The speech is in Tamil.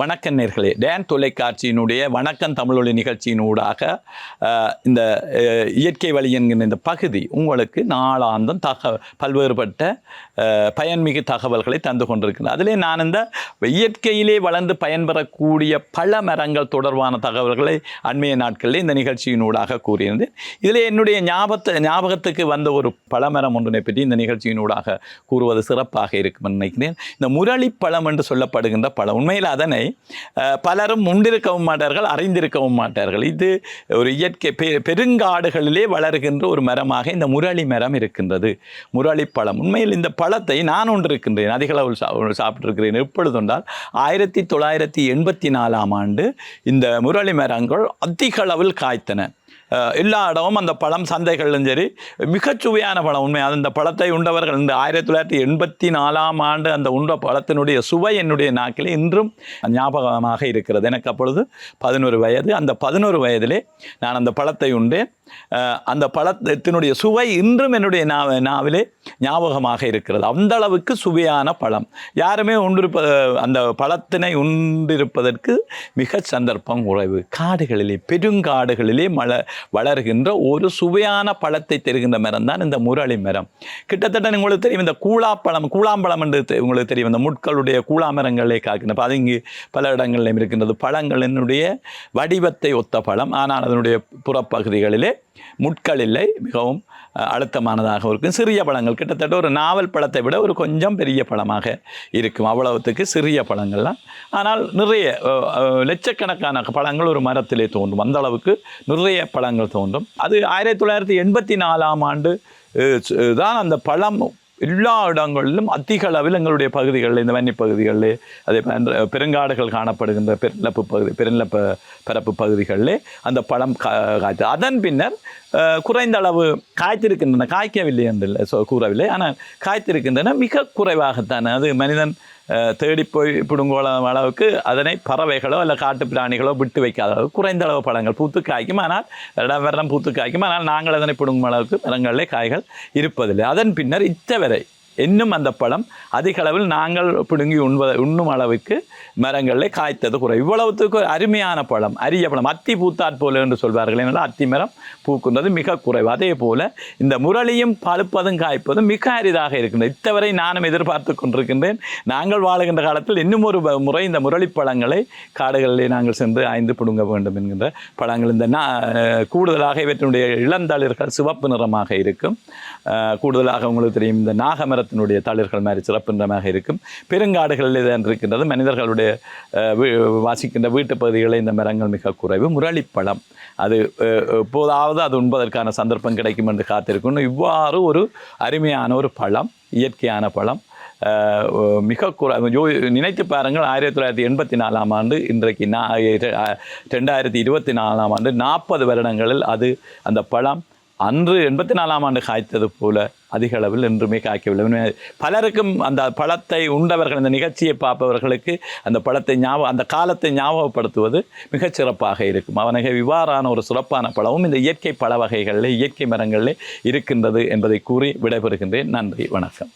வணக்கம் நேர்களே. டேன் தொலைக்காட்சியினுடைய வணக்கம் தமிழொலி நிகழ்ச்சியினூடாக இந்த இயற்கை வழி என்கிற இந்த பகுதி உங்களுக்கு நாளாந்தம் தக பல்வேறுபட்ட பயன்மிகு தகவல்களை தந்து கொண்டிருக்கிறேன் அதிலே நான் இந்த இயற்கையிலே வளர்ந்து பயன்பெறக்கூடிய பல மரங்கள் தொடர்பான தகவல்களை அண்மைய நாட்களில் இந்த நிகழ்ச்சியினூடாக கூறியிருந்தேன். இதில் என்னுடைய ஞாபகத்தை ஞாபகத்துக்கு வந்த ஒரு பழமரம் ஒன்றினை பற்றி இந்த நிகழ்ச்சியினூடாக கூறுவது சிறப்பாக இருக்கும் நினைக்கிறேன். இந்த முரளிப்பழம் என்று சொல்லப்படுகின்ற பழம். உண்மையில் அதனை பலரும் உண்டிருக்கவும் மாட்டார்கள் அறிந்திருக்கவும் மாட்டார்கள். இது ஒரு இயற்கை பெ பெருங்காடுகளிலே வளர்கின்ற ஒரு மரமாக இந்த முரளி மரம் இருக்கின்றது. முரளிப்பழம் உண்மையில் இந்த பழத்தை நான் ஒன்று இருக்கின்றேன் அதிகளவில் சா சாப்பிட்டிருக்கிறேன். எப்பொழுது என்றால் ஆயிரத்தி தொள்ளாயிரத்தி எண்பத்தி நாலாம் ஆண்டு இந்த முரளி மரங்கள் அதிகளவில் காய்த்தன. எல்லா இடமும் அந்த பழம் சந்தைகளிலும் சரி மிகச் சுவையான பழம் உண்மை. அந்த பழத்தை உண்டவர்கள் இந்த ஆயிரத்தி தொள்ளாயிரத்தி எண்பத்தி நாலாம் ஆண்டு அந்த உண்ட பழத்தினுடைய சுவை என்னுடைய நாக்கில் இன்றும் ஞாபகமாக இருக்கிறது. எனக்கு அப்பொழுது பதினோரு வயது. அந்த பதினோரு வயதிலே நான் அந்த பழத்தை உண்டேன். அந்த பழத்தினுடைய சுவை இன்றும் என்னுடைய நா நாவிலே ஞாபகமாக இருக்கிறது. அந்த அளவுக்கு சுவையான பழம். யாருமே உண்டிருப்ப அந்த பழத்தினை உண்டிருப்பதற்கு மிக சந்தர்ப்பம் குறைவு காடுகளிலே பெருங்காடுகளிலே மல வளர்கின்ற ஒரு சுவையான பழத்தை தருகின்ற மரம் தான் இந்த முரளி மரம். கிட்டத்தட்ட உங்களுக்கு தெரியும் இந்த கூழாப்பழம் கூழாம்பழம் என்று உங்களுக்கு தெரியும். இந்த முட்களுடைய கூழாமரங்களே காக்கின்ற அது இங்கு பல இடங்களிலும் இருக்கின்றது. பழங்களினுடைய வடிவத்தை ஒத்த பழம். ஆனால் அதனுடைய புறப்பகுதிகளிலே முட்கள் இல்லை மிகவும் அழுத்தமானதாக இருக்கும். சிறிய பழங்கள் கிட்டத்தட்ட ஒரு நாவல் பழத்தை விட ஒரு கொஞ்சம் பெரிய பழமாக இருக்கும். அவ்வளவுத்துக்கு சிறிய பழங்கள்லாம். ஆனால் நிறைய லட்சக்கணக்கான பழங்கள் ஒரு மரத்திலே தோன்றும். அந்த அளவுக்கு நிறைய பழங்கள் தோன்றும். அது ஆயிரத்தி தொள்ளாயிரத்தி எண்பத்தி நாலாம் ஆண்டு தான் அந்த பழம் எல்லா இடங்களிலும் அதிக அளவில் எங்களுடைய பகுதிகளில் இந்த வன்னி பகுதிகளில் அதே பெருங்காடுகள் காணப்படுகின்ற பெருநிலப்பு பகுதி பெருநிலப்ப பரப்பு பகுதிகளிலே அந்த பழம் கா காய்த்து அதன் பின்னர் குறைந்த அளவு காய்த்திருக்கின்றன. காய்க்கவில்லை என்று இல்லை கூறவில்லை. ஆனால் காய்த்திருக்கின்றன. மிக குறைவாகத்தான். அது மனிதன் தேடி போய் பிடுங்கோளம் அளவுக்கு அதனை பறவைகளோ அல்ல காட்டு பிராணிகளோ விட்டு வைக்காத அளவுக்கு குறைந்த அளவு பழங்கள் பூத்து காய்க்கும் ஆனால் வருடம் வருடம் பூத்து காய்க்கும் ஆனால் நாங்கள் அதனை பிடுங்கும் அளவுக்கு மரங்களிலே காய்கள் இருப்பதில்லை அதன் பின்னர் இத்தவரை இன்னும் அந்த பழம் அதிக அளவில் நாங்கள் பிடுங்கி உண்ப உண்ணும் அளவுக்கு மரங்களில் காய்த்தது குறை இவ்வளவுத்துக்கு அருமையான பழம் அரிய பழம். அத்தி பூத்தாற் போல என்று சொல்வார்கள் என்றால் அத்தி மரம் பூக்குன்றது மிக குறைவு. அதே போல இந்த முரளியும் பழுப்பதும் காய்ப்பதும் மிக அரிதாக இருக்கின்றது. இத்தவரை நானும் எதிர்பார்த்து கொண்டிருக்கின்றேன். நாங்கள் வாழுகின்ற காலத்தில் இன்னும் ஒரு முறை இந்த முரளி பழங்களை காடுகளிலே நாங்கள் சென்று ஆய்ந்து பிடுங்க வேண்டும் என்கின்ற பழங்கள் இந்த நா கூடுதலாக இவற்றினுடைய இளந்தளிர்கள் சிவப்பு நிறமாக இருக்கும். கூடுதலாக உங்களுக்கு தெரியும் இந்த நாகமரத்தினுடைய தளிர்கள் மாதிரி சிறப்பின்றமாக இருக்கும். பெருங்காடுகளில் தான் இருக்கின்றது. மனிதர்களுடைய வாசிக்கின்ற வீட்டு பகுதிகளில் இந்த மரங்கள் மிக குறைவு. முரளிப்பழம். அது எப்போதாவது அது உண்பதற்கான சந்தர்ப்பம் கிடைக்கும் என்று காத்திருக்கணும் இவ்வாறு ஒரு அருமையான ஒரு பழம் இயற்கையான பழம் மிக குறை ஜோ நினைத்து பாருங்கள். ஆயிரத்தி தொள்ளாயிரத்தி எண்பத்தி நாலாம் ஆண்டு இன்றைக்கு நான் ரெண்டாயிரத்தி இருபத்தி நாலாம் ஆண்டு நாற்பது வருடங்களில் அது அந்த பழம் அன்று எண்பத்தி நாலாம் ஆண்டு காய்த்தது போல அதிக அளவில் என்றுமே காய்க்கவில்லை. பலருக்கும் அந்த பழத்தை உண்டவர்கள் இந்த நிகழ்ச்சியை பார்ப்பவர்களுக்கு அந்த பழத்தை ஞாபகம் அந்த காலத்தை ஞாபகப்படுத்துவது மிகச் சிறப்பாக இருக்கும். அவனக இவ்வாறான ஒரு சிறப்பான பழமும் இந்த இயற்கை பழ வகைகளில் இயற்கை மரங்களில் இருக்கின்றது என்பதை கூறி விடைபெறுகின்றேன். நன்றி வணக்கம்.